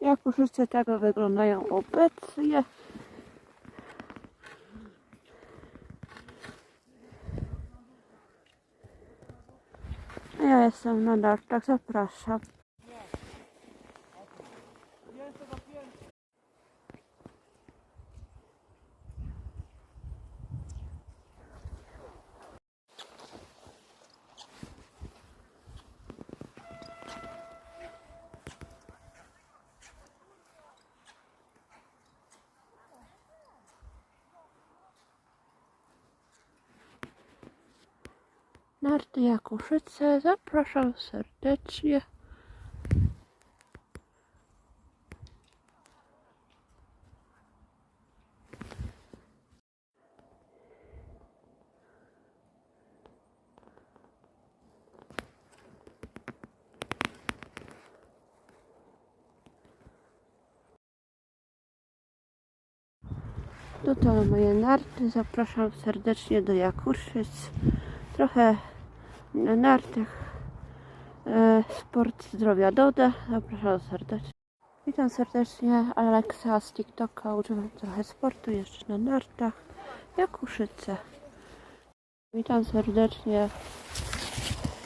Jak wszyscy tego wyglądają obecnie. Ja jestem na nartach, zapraszam. Narty Jakuszyce, zapraszam serdecznie. Tutaj moje narty, zapraszam serdecznie do Jakuszyc. Trochę na nartach. E, sport zdrowia Doda. Zapraszam serdecznie. Witam serdecznie. Aleksa z TikToka. Używam trochę sportu jeszcze na nartach. Jakuszyce. Witam serdecznie.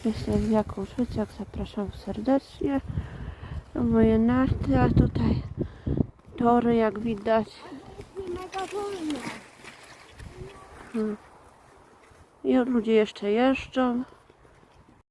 Jestem w Jakuszycach. Zapraszam serdecznie. Moje narty, a tutaj tory jak widać. Hmm. I ludzie jeszcze jeżdżą.